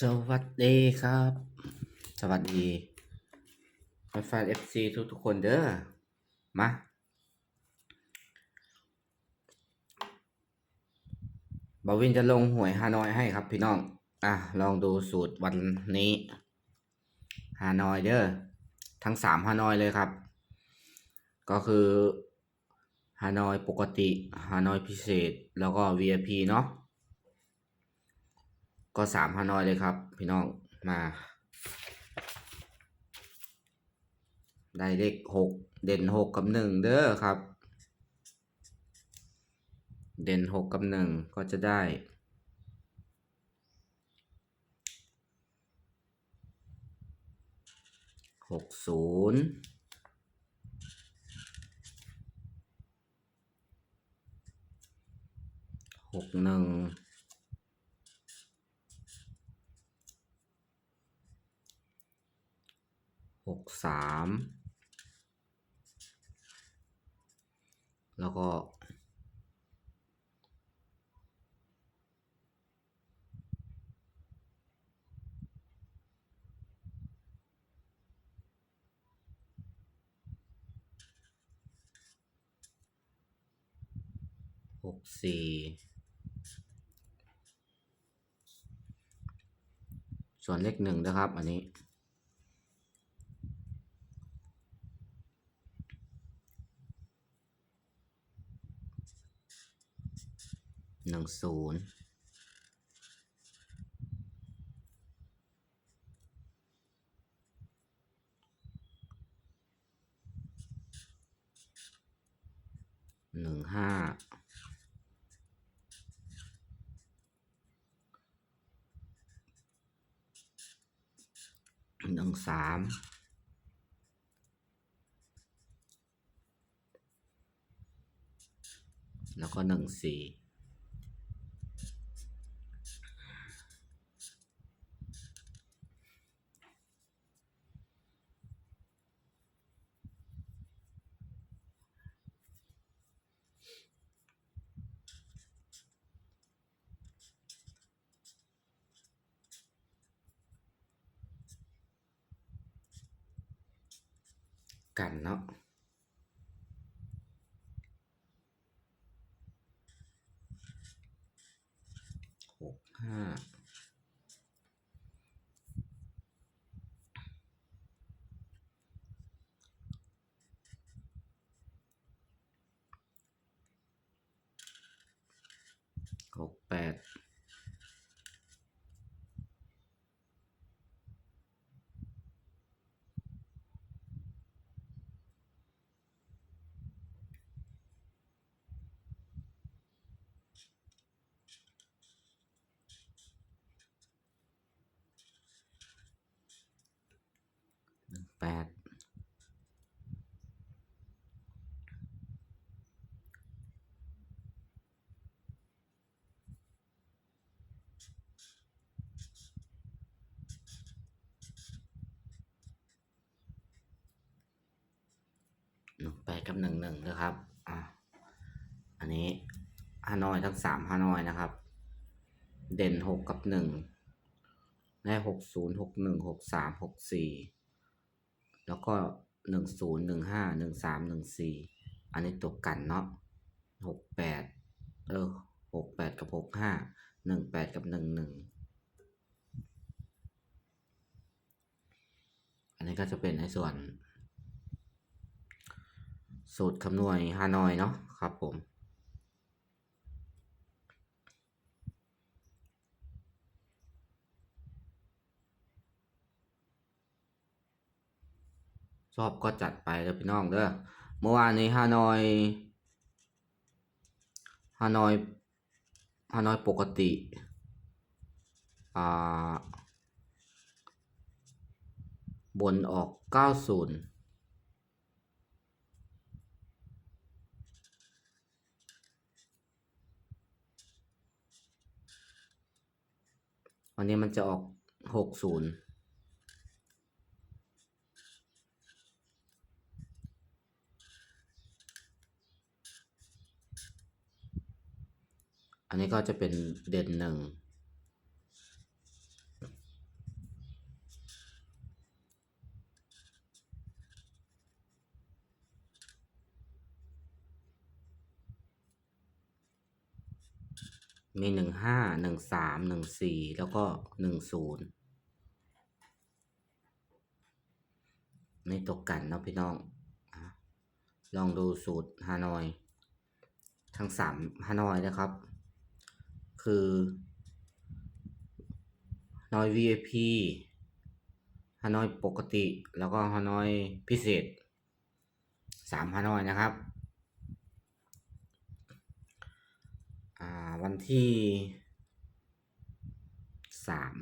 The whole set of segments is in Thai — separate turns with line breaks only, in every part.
สวัสดีครับ สวัสดีแฟนเอฟซีทุกทุกๆคนเด้อ มา บาวินจะลงหวยฮานอยให้ครับพี่น้อง อะ ลองดูสูตรวันนี้ ฮานอยเด้อ ทั้งสามฮานอยเลยครับ ก็คือ ฮานอยปกติ ฮานอยพิเศษ แล้วก็ VIP เนาะ ก็สามฮานอยเลยครับ พี่น้องมา ได้เลขหกเด่นหกกับหนึ่งเด้อครับ เด่นหกกับหนึ่งก็จะได้หกศูนย์หกหนึ่ง หกสามแล้วก็หกสี่ส่วนเลขหนึ่งนะครับ อันนี้ หนึ่งศูนย์หนึ่งห้าหนึ่งสามแล้วก็หนึ่งสี่ กันเนาะหกห้าหกแปดหนึ่งแปดหนึ่งแปด กับหนึ่งหนึ่งนะครับอะอันนี้ฮานอยทั้งสามฮานอยนะครับ เด่นหกกับหนึ่งได้หกศูนย์หกหนึ่งหกสามหกสี่แล้วก็หนึ่งศูนย์หนึ่งห้าหนึ่งสามหนึ่งสี่อันนี้ตกกันเนาะหกแปดเออหกแปดกับหกห้าหนึ่งแปดกับหนึ่งหนึ่งอันนี้ก็จะเป็นในส่วน สูตรคำนวณฮานอยเนาะครับผม ชอบก็จัดไปเด้อพี่น้องเด้อเมื่อวานนี้ฮานอยฮานอยฮานอยปกติอ่าบนออก 90 วันนี้มันจะออกหกศูนย์อันนี้ก็จะเป็นเด่นหนึ่ง มีหนึ่งห้าหนึ่งสามหนึ่งสี่แล้วก็หนึ่งศูนย์ในตกกันเนาะพี่น้องลองดูสูตรฮานอย ทั้งสามฮานอยนะครับ คือฮานอย VIP ฮานอยปกติ แล้วก็ฮานอยพิเศษสามฮานอยนะครับ อ่า วันที่สาม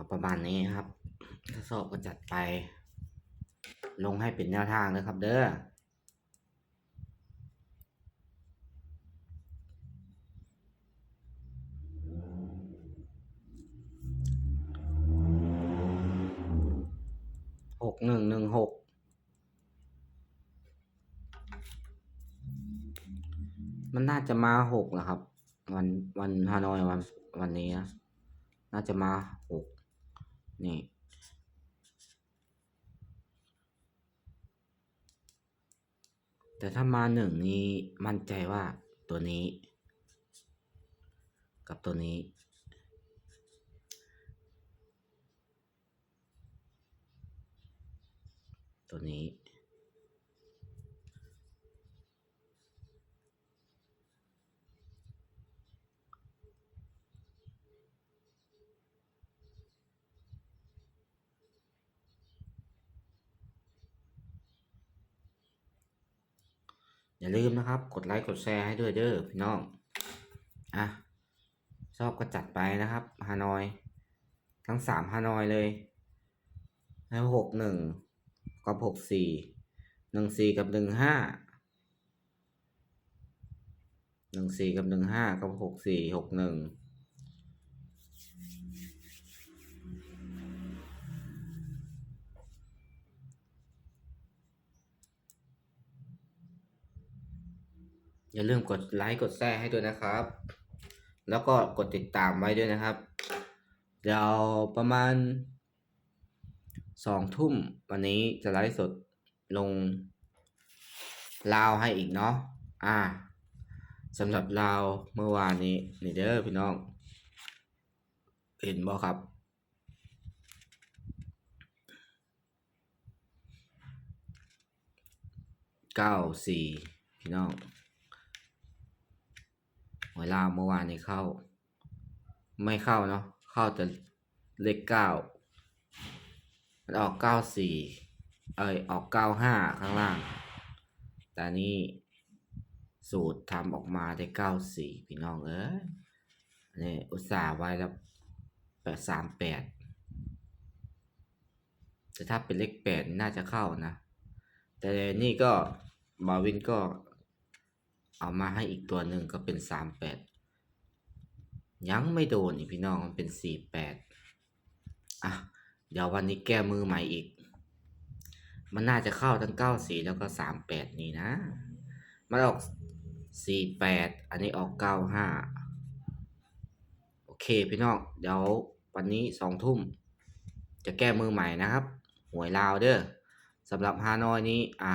ก็ประมาณนี้ครับถ้าสอบก็จัดไป ลงให้เป็นแนวทางเลยครับ เด้อหกหนึ่งหนึ่งหกมันน่าจะมาหกเหรอครับ วันวันฮานอยวันวันนี้นะน่าจะมาหก นี่ แต่ถ้ามาหนึ่งนี้มั่นใจว่าตัวนี้ กับตัวนี้ ตัวนี้ อย่าลืมนะครับ กดไลค์กดแชร์ให้ด้วยเด้อพี่น้องอะชอบก็จัดไปนะครับฮานอย ทั้งสามฮานอยเลยแล้วหกหนึ่งกับหกสี่หนึ่งสี่กับหนึ่งห้าหนึ่งสี่กับหนึ่งห้ากับหกสี่หกหนึ่ง อย่าลืมกดไลค์กดแชร์ให้ด้วยนะครับ แล้วก็กดติดตามไว้ด้วยนะครับ เดี๋ยวประมาณสองทุ่มวันนี้จะไลฟ์สดลงลาวให้อีกเนาะ อ่าสำหรับลาวเมื่อวานนี้นี่เด้อพี่น้อง เห็นบ่ครับ เก้าสี่พี่น้อง ลาเมื่อวานนี้เข้า ไม่เข้าเนาะเข้าแต่เลขเก้ามันออกเก้าสี่เอยออกเก้าห้าข้างล่าง แต่นี่สูตรทำออกมาได้เก้าสี่พี่น้องเอ้ยอันนี่อุตส่าห์ไว้แล้วแปดสามแปดแต่ถ้าเป็นเลขแปดน่าจะเข้านะ แต่นี่ก็บาวินก็ เอามาให้อีกตัวหนึ่งก็เป็นสามแปดยังไม่โดนอีกพี่น้องมันเป็นสี่แปดอะ เดี๋ยววันนี้แก้มือใหม่อีก มันน่าจะเข้าทั้งเก้าสี่แล้วก็สามแปดนี่นะ มันออกสี่แปดอันนี้ออกเก้าห้าโอเคพี่น้องเดี๋ยววันนี้สองทุ่ม จะแก้มือใหม่นะครับ หวยลาวเด้อสำหรับฮานอยนี้อะ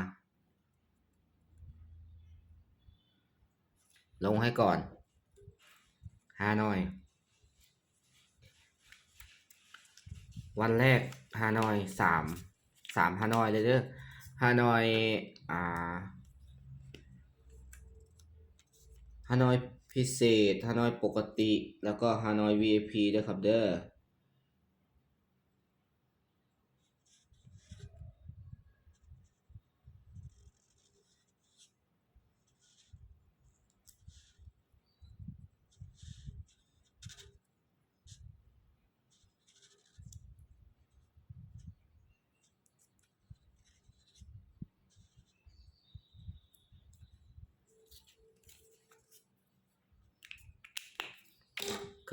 ลงให้ก่อนฮานอย วันแรกฮานอยสามสามฮานอยเลยเด้อฮานอยอ่าฮานอยพิเศษฮานอยปกติแล้วก็ฮานอย VIP ด้วยครับเด้อ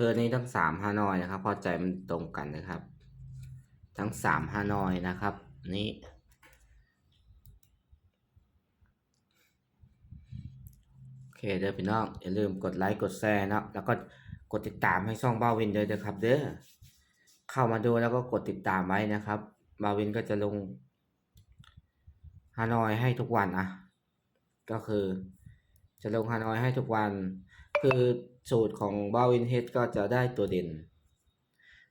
คืออันนี้ทั้งสามฮานอยนะครับ พอใจมันตรงกันนะครับ ทั้งสามฮานอยนะครับ นี้โอเคเด้อพี่น้องอย่าลืมกดไลค์กดแชร์นะแล้วก็กดติดตามให้ช่องบ้าวินด้อเด้อครับ เด้อเข้ามาดูแล้วก็กดติดตามไว้นะครับบ้าวินก็จะลงฮานอยให้ทุกวันอะก็คือจะลงฮานอยให้ทุกวัน คือสูตรของบ้าวินเฮดก็จะได้ตัวเด่น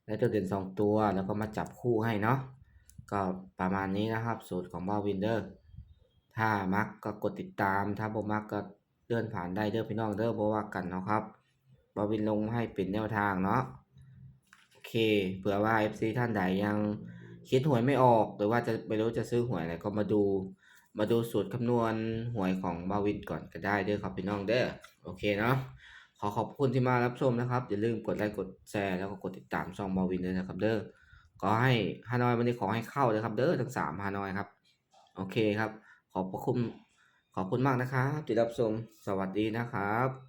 ได้ตัวเด่นสองตัวแล้วก็มาจับคู่ให้เนาะก็ประมาณนี้นะครับ สูตรของบ้าวินเดอร์ ถ้ามักก็กดติดตาม ถ้าบ่มักก็เลื่อนผ่านได้เด้อพี่น้องเด้อบ่ว่ากันเนาะครับบาวินลงให้เป็นแนวทางเนาะโอเคเผื่อว่า FC ท่านใดยังคิดหวยไม่ออก หรือว่าจะไม่รู้จะซื้อหวยอะไรก็มาดู มาดูสูตรคำนวณหวยของบาวินก่อนก็ได้เด้อครับพี่น้องเด้อโอเคเนาะขอขอบคุณที่มารับชมนะครับ อย่าลืมกดไลค์กดแชร์แล้วก็กดติดตามช่องบาวินด้วยนะครับเด้อขอให้ฮานอยวันนี้ขอให้เข้าเลยครับเด้อทั้งสามฮานอยครับ โอเคครับ ขอบพระคุณขอบคุณมากนะครับที่รับชมสวัสดีนะครับ